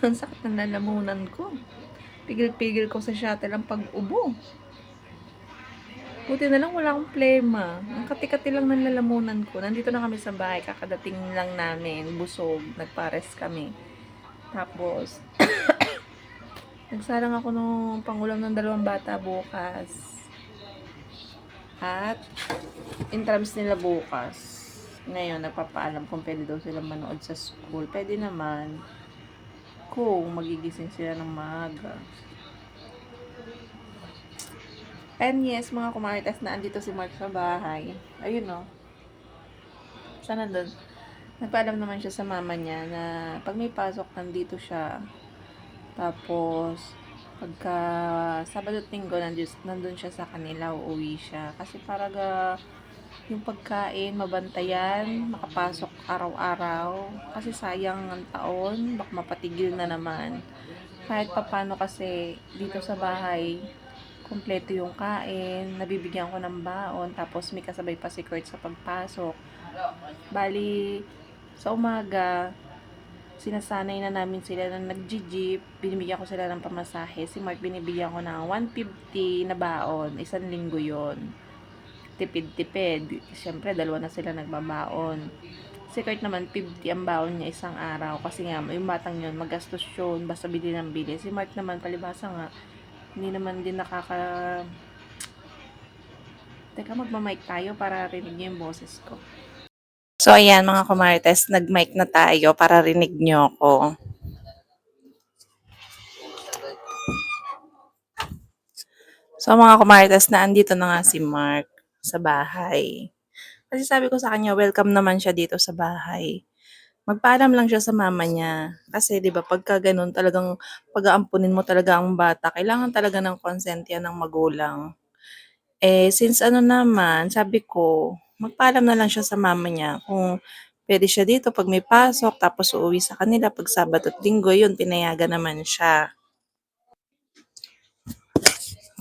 Ang sakit ng lalamunan ko. Pigil-pigil ko sa shuttle ang pag-ubo. Buti na lang wala akong plema. Ang kati-kati lang ng lalamunan ko. Nandito na kami sa bahay. Kakadating lang namin. Busog. Nagpares kami. Tapos, nagsalang ako nung pangulam ng dalawang bata bukas. At, intrams nila bukas. Ngayon, nagpapaalam kung pwede daw sila manood sa school. Pwede naman kung magigising sila ng maaga. And yes, mga kumarites na andito si Mark sa bahay. Ayun no. Sana doon. Nagpaalam naman siya sa mama niya na pag may pasok, nandito siya. Tapos, pagka Sabado at Linggo, nandun, nandun siya sa kanila, uuwi siya. Kasi para ga, yung pagkain, mabantayan, makapasok araw-araw. Kasi sayang ang taon, baka mapatigil na naman. Kahit papano kasi dito sa bahay, kumpleto yung kain, nabibigyan ko ng baon, tapos may kasabay pa si Kurt sa pagpasok. Bali, sa umaga, sinasanay na namin sila na nag-jeep, binibigyan ko sila ng pamasahe. Si Mark binibigyan ko ng 150 na baon, isang linggo yon Tipid-tipid. Siyempre, dalawa na sila nagbabaon. Si Kurt naman, 50 ang baon niya isang araw. Kasi nga, yung batang yun, magastos yun, basta bili ng bili. Si Mark naman, palibasa nga, hindi naman din nakaka... Teka, magmamic tayo para rinig niyo yung boses ko. So, ayan mga kumarites, nag-mic na tayo para rinig niyo ako. So, mga kumarites, na andito na nga si Mark sa bahay. Kasi sabi ko sa kanya, welcome naman siya dito sa bahay. Magpaalam lang siya sa mama niya. Kasi 'di ba pagka ganun talagang pag-aampunin mo talaga ang bata, kailangan talaga ng consent yan ng magulang. Eh, since ano naman, sabi ko, magpaalam na lang siya sa mama niya kung pwede siya dito pag may pasok, tapos uuwi sa kanila pag Sabado at Linggo, yun, pinayagan naman siya.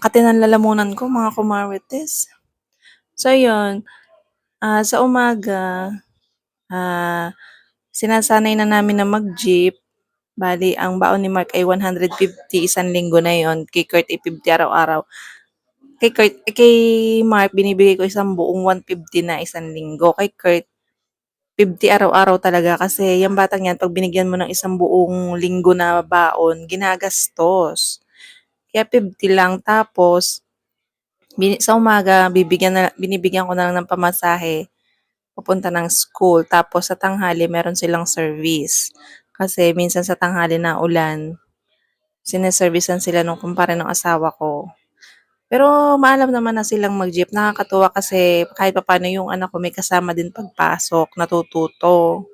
Katinan lalamunan ko, mga kumarites. So, yun, ah, sa umaga, ah, sinasanay na namin na mag-jeep. Bali, ang baon ni Mark ay 150 isang linggo na yon Kay Kurt ay 50 araw-araw. Kay Kurt, eh, kay Mark, binibigay ko isang buong 150 na isang linggo. Kay Kurt, 50 araw-araw talaga kasi yung batang yan, pag binigyan mo ng isang buong linggo na baon, ginagastos. Kaya 50 lang. Tapos, sa umaga, bibigyan na, binibigyan ko na lang ng pamasahe papunta ng school. Tapos sa tanghali, meron silang service. Kasi minsan sa tanghali na ulan, sineservicean sila nung kumpare ng asawa ko. Pero maalam naman na silang mag-jeep. Nakakatuwa kasi kahit pa paano yung anak ko may kasama din pagpasok, natututo.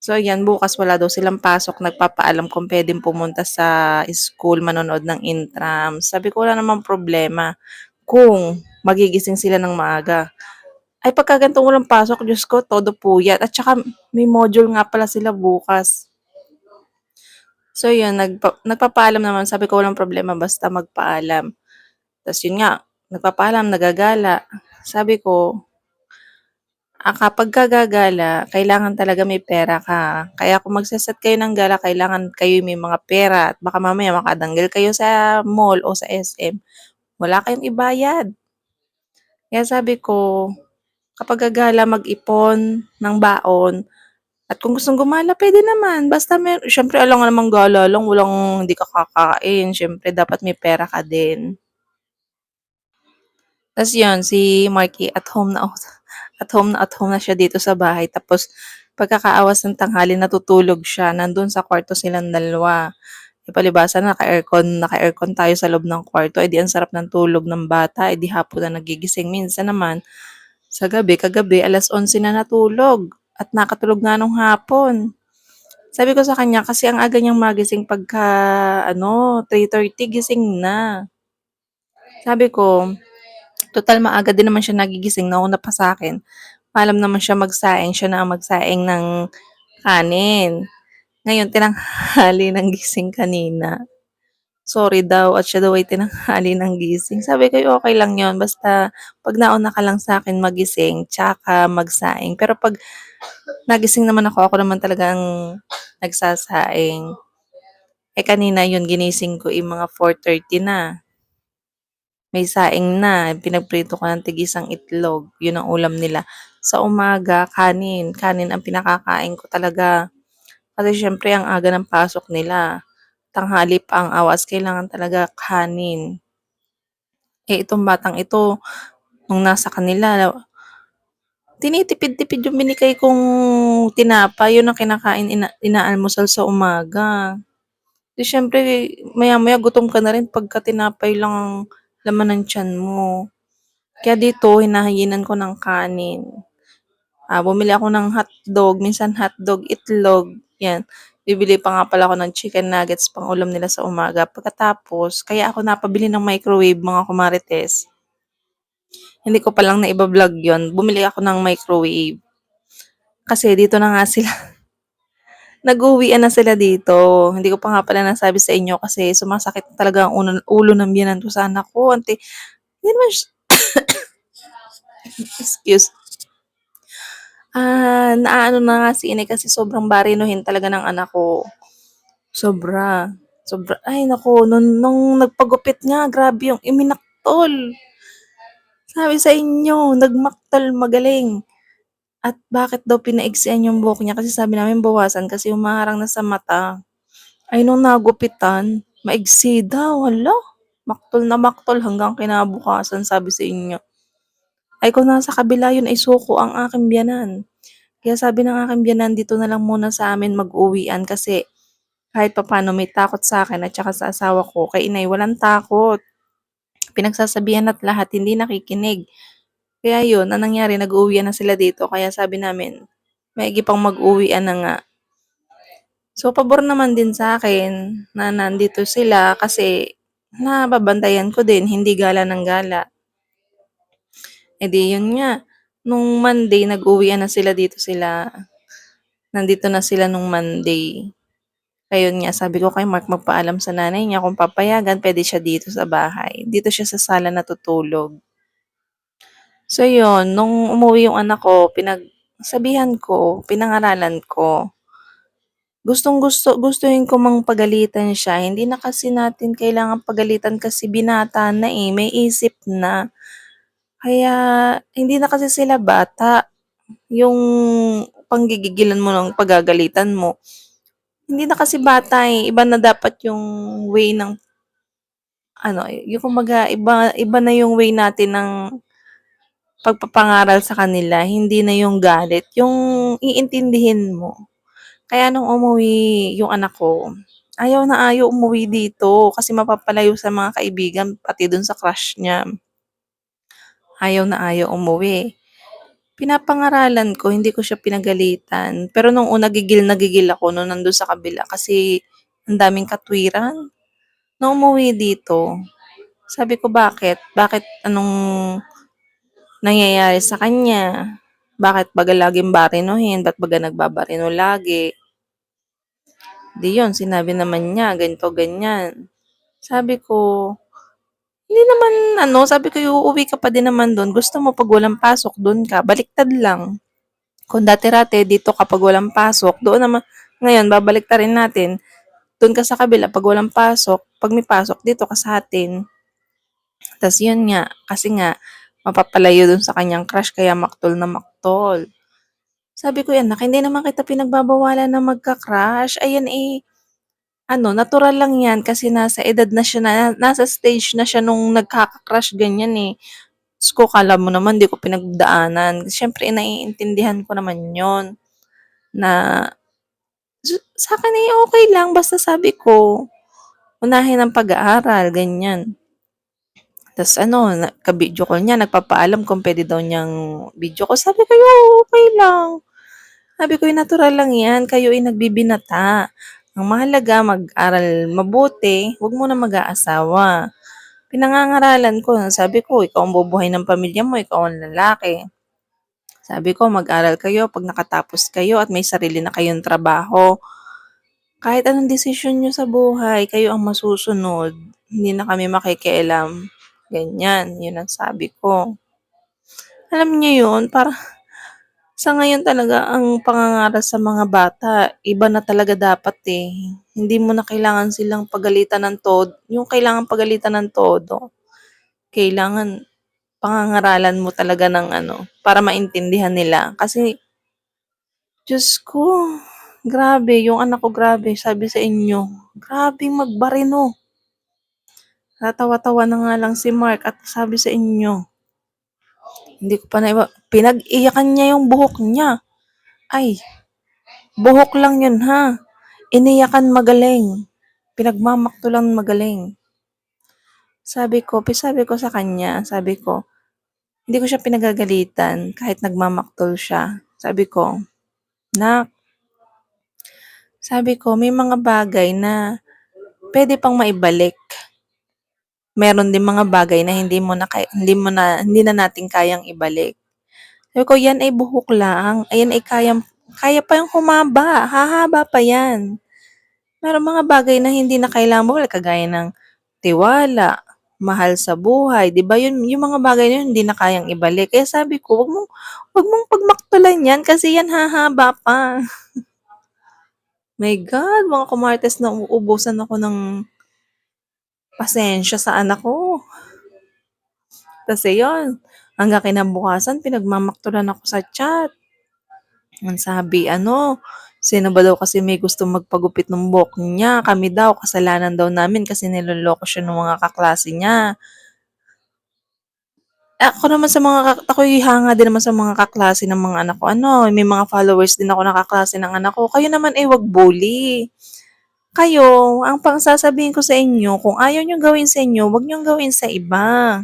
So yan, bukas wala daw silang pasok. Nagpapaalam kung pwedeng pumunta sa school, manonood ng intrams. Sabi ko wala namang problema kung magigising sila ng maaga. Ay pagka ganitong walang pasok, Diyos ko, todo puyat. At saka may module nga pala sila bukas. So yun, nagpa, nagpapaalam naman. Sabi ko walang problema, basta magpaalam. Tapos yun nga, nagpapaalam, nagagala. Sabi ko, ah, kapag gagagala, kailangan talaga may pera ka. Kaya kung magsaset kayo ng gala, kailangan kayo may mga pera. At baka mamaya makadanggal kayo sa mall o sa SM. Wala kayong ibayad. Kaya sabi ko, kapag gagala, mag-ipon ng baon. At kung gustong gumala, pwede naman. Basta may, syempre alam nga namang gala lang, walang hindi ka kakain. Syempre, dapat may pera ka din. Tapos yun, si Marky at home na at home na at home na siya dito sa bahay. Tapos pagkakaawas ng tanghali, natutulog siya. Nandun sa kwarto silang dalawa. E naka-aircon, naka-aircon tayo sa loob ng kwarto. E di ang sarap ng tulog ng bata. E di hapon na nagigising. Minsan naman, sa gabi, kagabi, alas 11 na natulog. At nakatulog nga nung hapon. Sabi ko sa kanya, kasi ang aga niyang magising pagka, ano, 3.30, gising na. Sabi ko, total maaga din naman siya nagigising, nauna pa sa akin. Maalam naman siya magsaing, siya na ang magsaing ng kanin. Ngayon, tinanghali ng gising kanina. Sorry daw, at siya daw ay tinanghali ng gising. Sabi ko, okay lang yon Basta, pag nauna ka lang sa akin magising, tsaka magsaing. Pero pag nagising naman ako, ako naman talagang nagsasaing. Eh, kanina yun ginising ko, eh, mga 4:30 na. May saing na, pinagprito ko ng tig-isang itlog, yun ang ulam nila. Sa umaga, kanin, kanin ang pinakakain ko talaga. Kasi siyempre ang aga ng pasok nila, tanghali pa ang awas, kailangan talaga kanin. Eh, itong batang ito, nung nasa kanila, tinitipid-tipid yung binigay kong tinapay, yun ang kinakain, ina inaalmusal sa umaga. Di siyempre maya-maya gutom ka na rin pagka tinapay lang ang laman ng tiyan mo. Kaya dito hinahayinan ko ng kanin. Ah, bumili ako ng hotdog, minsan hotdog, itlog, yan. Bibili pa nga pala ako ng chicken nuggets pang ulam nila sa umaga. Pagkatapos, kaya ako napabili ng microwave mga kumarites. Hindi ko pa lang naiba-vlog yon. Bumili ako ng microwave. Kasi dito na nga sila. Nag-uwian na sila dito. Hindi ko pa nga pala nasabi sa inyo kasi sumasakit talaga ang ulo, ulo ng biyanan ko sa anak ko. Ante, hindi naman Excuse. Ah, naaano na nga si inay kasi sobrang barinuhin talaga ng anak ko. Sobra. Sobra. Ay, nako, nung, nung nagpagupit nga, grabe yung iminaktol. Sabi sa inyo, nagmaktol magaling. At bakit daw pinaiksian yung buhok niya? Kasi sabi namin bawasan kasi umaharang na sa mata. Ay, nung nagupitan, maigsi daw. Hala, maktol na maktol hanggang kinabukasan, sabi sa inyo. Ay, kung nasa kabila yun, ay suko ang aking biyanan. Kaya sabi ng aking biyanan, dito na lang muna sa amin mag-uwian kasi kahit papano may takot sa akin at saka sa asawa ko. Kay inay, walang takot. Pinagsasabihan at lahat, hindi nakikinig. Kaya yun, ang nangyari, nag-uwian na sila dito. Kaya sabi namin, maigi pang mag-uwian na nga. So, pabor naman din sa akin na nandito sila kasi nababantayan ko din, hindi gala ng gala. E di yun nga, nung Monday, nag-uwian na sila dito sila. Nandito na sila nung Monday. Kaya yun nga, sabi ko kay Mark magpaalam sa nanay niya kung papayagan, pwede siya dito sa bahay. Dito siya sa sala natutulog. So yun, nung umuwi yung anak ko, pinagsabihan ko, pinangaralan ko. Gustong gusto, gustuhin ko mang pagalitan siya. Hindi na kasi natin kailangan pagalitan kasi binata na eh, may isip na. Kaya hindi na kasi sila bata. Yung panggigigilan mo ng pagagalitan mo. Hindi na kasi bata eh. Iba na dapat yung way ng ano, yung kumbaga, iba, iba na yung way natin ng pagpapangaral sa kanila. Hindi na yung galit. Yung iintindihin mo. Kaya nung umuwi yung anak ko, ayaw na ayaw umuwi dito kasi mapapalayo sa mga kaibigan, pati dun sa crush niya. Ayaw na ayaw umuwi. Pinapangaralan ko, hindi ko siya pinagalitan. Pero nung una, gigil na gigil ako nung nandun sa kabila kasi ang daming katwiran. Nung umuwi dito, sabi ko bakit? Bakit anong nangyayari sa kanya? Bakit baga laging barinuhin? Ba't baga nagbabarino lagi? Di yun, sinabi naman niya, ganito, ganyan. Sabi ko, hindi naman, ano, sabi ko, uuwi ka pa din naman doon. Gusto mo pag walang pasok, doon ka. Baliktad lang. Kung dati-rate, dito kapag walang pasok, doon naman, ngayon, babalik rin natin. Doon ka sa kabila, pag walang pasok, pag may pasok, dito ka sa atin. Tapos yun nga, kasi nga, mapapalayo doon sa kanyang crush, kaya maktol na maktol. Sabi ko, anak, hindi naman kita pinagbabawalan na magka-crush. Ayan eh, ano, natural lang yan kasi nasa edad na siya, na, nasa stage na siya nung nagkaka-crush ganyan eh. Diyos ko, kala mo naman, di ko pinagdaanan. Siyempre, naiintindihan ko naman yon na sa akin eh, okay lang. Basta sabi ko, unahin ang pag-aaral, ganyan. Tapos ano, ka-video call niya, nagpapaalam kung pwede daw niyang video ko. Sabi ko, "Yo, okay lang. Sabi ko, "Eh, natural lang yan. Kayo ay nagbibinata. Ang mahalaga, mag-aral mabuti. Huwag mo na mag-aasawa. Pinangangaralan ko. Sabi ko, ikaw ang bubuhay ng pamilya mo. Ikaw ang lalaki. Sabi ko, mag-aral kayo pag nakatapos kayo at may sarili na kayong trabaho. Kahit anong desisyon nyo sa buhay, kayo ang masusunod. Hindi na kami makikialam. Ganyan, yun ang sabi ko. Alam niyo yun, para Sa ngayon talaga ang pangangaral sa mga bata, iba na talaga dapat eh. Hindi mo na kailangan silang pagalitan ng todo. Yung kailangan pagalitan ng todo. Kailangan pangangaralan mo talaga ng ano, para maintindihan nila. Kasi, Diyos ko, grabe, yung anak ko grabe, sabi sa inyo, grabe magbarino. Natawa-tawa na nga lang si Mark at sabi sa inyo, hindi ko pa na pinag-iyakan niya yung buhok niya. Ay, buhok lang yun ha. Iniyakan magaling. Pinagmamakto lang magaling. Sabi ko, sabi ko sa kanya, sabi ko, hindi ko siya pinagagalitan kahit nagmamaktol siya. Sabi ko, nak, sabi ko, may mga bagay na pwede pang maibalik. Meron din mga bagay na hindi mo na hindi mo na hindi na natin kayang ibalik. Sabi ko, yan ay buhok lang. Ayan ay kayang kaya pa yung humaba. Hahaba pa yan. Meron mga bagay na hindi na kailangan mo, kagaya ng tiwala, mahal sa buhay, 'di ba? Yun yung mga bagay na yun hindi na kayang ibalik. Kaya sabi ko, wag mong wag mong pagmaktulan 'yan kasi yan hahaba pa. My God, mga kumartes na uubusan ako ng pasensya sa anak ko. Kasi yun, hanggang kinabukasan, pinagmamaktulan ako sa chat. Ang sabi, ano, sino ba daw kasi may gusto magpagupit ng buhok niya? Kami daw, kasalanan daw namin kasi niloloko siya ng mga kaklase niya. Ako naman sa mga, ako'y hanga din naman sa mga kaklase ng mga anak ko. Ano, may mga followers din ako na kaklase ng anak ko. Kayo naman eh, wag bully. Kayo, ang pang sasabihin ko sa inyo, kung ayaw nyo gawin sa inyo, wag nyo gawin sa iba.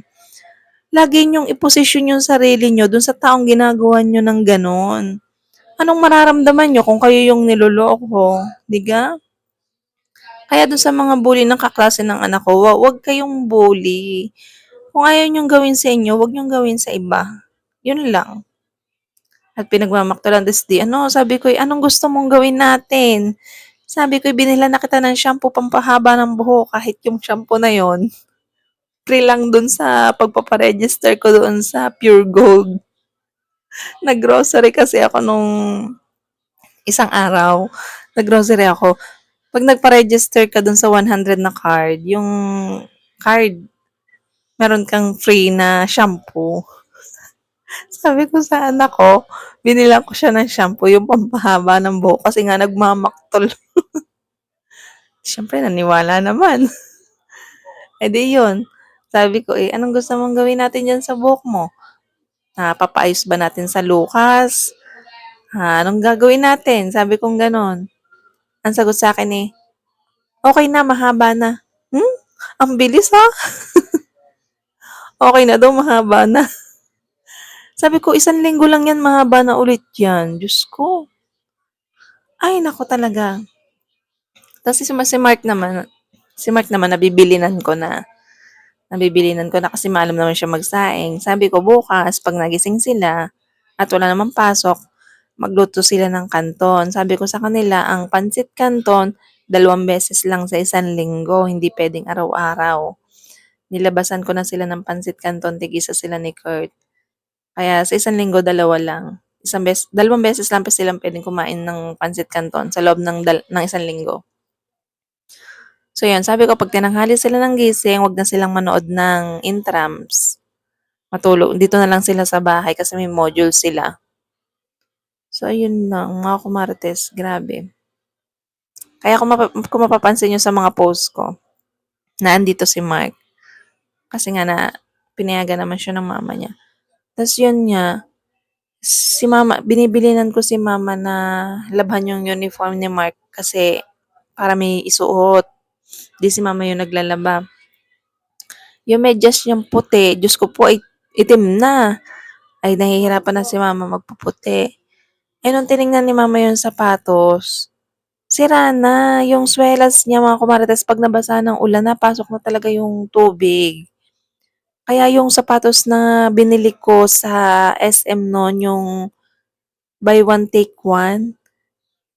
Lagi nyong iposisyon yung sarili nyo dun sa taong ginagawa nyo ng ganon. Anong mararamdaman nyo kung kayo yung niloloko? Diga? Kaya dun sa mga bully ng kaklase ng anak ko, wa- wag kayong bully. Kung ayaw nyong gawin sa inyo, wag nyong gawin sa iba. Yun lang. At pinagmamaktulan this di, ano, sabi ko, "Eh, anong gusto mong gawin natin? Sabi ko, binila na kita ng shampoo pampahaba ng buhok kahit yung shampoo na yon free lang dun sa pagpaparegister ko doon sa Pure Gold. Nag-grocery kasi ako nung isang araw. Nag-grocery ako. Pag nagpa-register ka dun sa 100 na card, yung card, meron kang free na shampoo. Sabi ko sa anak ko, binilang ko siya ng shampoo, yung pampahaba ng buhok kasi nga nagmamaktol. Siyempre, naniwala naman. e di yun. Sabi ko, eh, anong gusto mong gawin natin dyan sa buhok mo? Ah, papaayos ba natin sa Lucas? Ah, anong gagawin natin? Sabi kong ganon. Ang sagot sa akin eh, okay na, mahaba na. Hmm? Ang bilis ha? okay na daw, mahaba na. Sabi ko, isang linggo lang yan, mahaba na ulit yan. Diyos ko. Ay, nako talaga. Tapos si, si Mark naman, si Mark naman, nabibilinan ko na. Nabibilinan ko na kasi maalam naman siya magsaing. Sabi ko, bukas, pag nagising sila, at wala namang pasok, magluto sila ng kanton. Sabi ko sa kanila, ang pansit kanton, dalawang beses lang sa isang linggo, hindi pwedeng araw-araw. Nilabasan ko na sila ng pansit kanton, tigisa sila ni Kurt. Kaya sa isang linggo, dalawa lang. Isang bes dalawang beses lang pa silang pwedeng kumain ng pansit canton sa loob ng, dal- ng isang linggo. So yun, sabi ko pag tinanghali sila ng gising, wag na silang manood ng intrams. Matulog, dito na lang sila sa bahay kasi may module sila. So ayun lang, mga kumarites, grabe. Kaya kung, mapa- kung mapapansin nyo sa mga post ko, na andito si Mark. Kasi nga na, pinayagan naman siya ng mama niya. Tapos yun nga, si mama, binibilinan ko si mama na labhan yung uniform ni Mark kasi para may isuot. Di si mama yung naglalaba. Yung medyas niyang puti, Diyos ko po, ay itim na. Ay, nahihirapan na si mama magpuputi. Eh, nung tinignan ni mama yung sapatos, sira na. Yung swelas niya, mga kumarites, pag nabasa ng ulan, napasok na talaga yung tubig. Kaya yung sapatos na binili ko sa SM noon, yung buy one take one,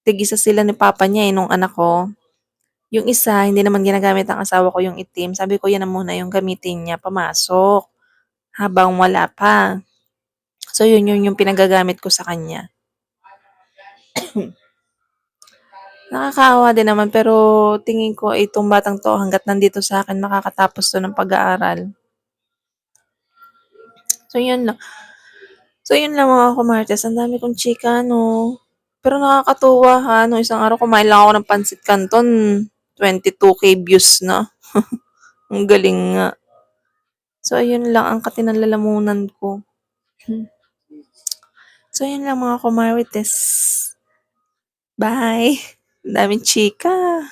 tig-isa sila ni papa niya eh, nung anak ko. Yung isa, hindi naman ginagamit ng asawa ko yung itim. Sabi ko, yan na muna yung gamitin niya, pamasok. Habang wala pa. So yun, yun yung pinagagamit ko sa kanya. Nakakaawa din naman pero tingin ko itong batang 'to hangga't nandito sa'kin makakatapos 'to ng pag-aaral. So yun lang. So yun lang mga kumartes, ang dami kong chika 'no. Pero nakakatuwa ha, nung isang araw kumain lang ako ng pansit canton, 22K views na. Ang galing nga. So ayun lang ang katinalalamunan ko. So yun lang mga kumarites. Bye. Daming chika.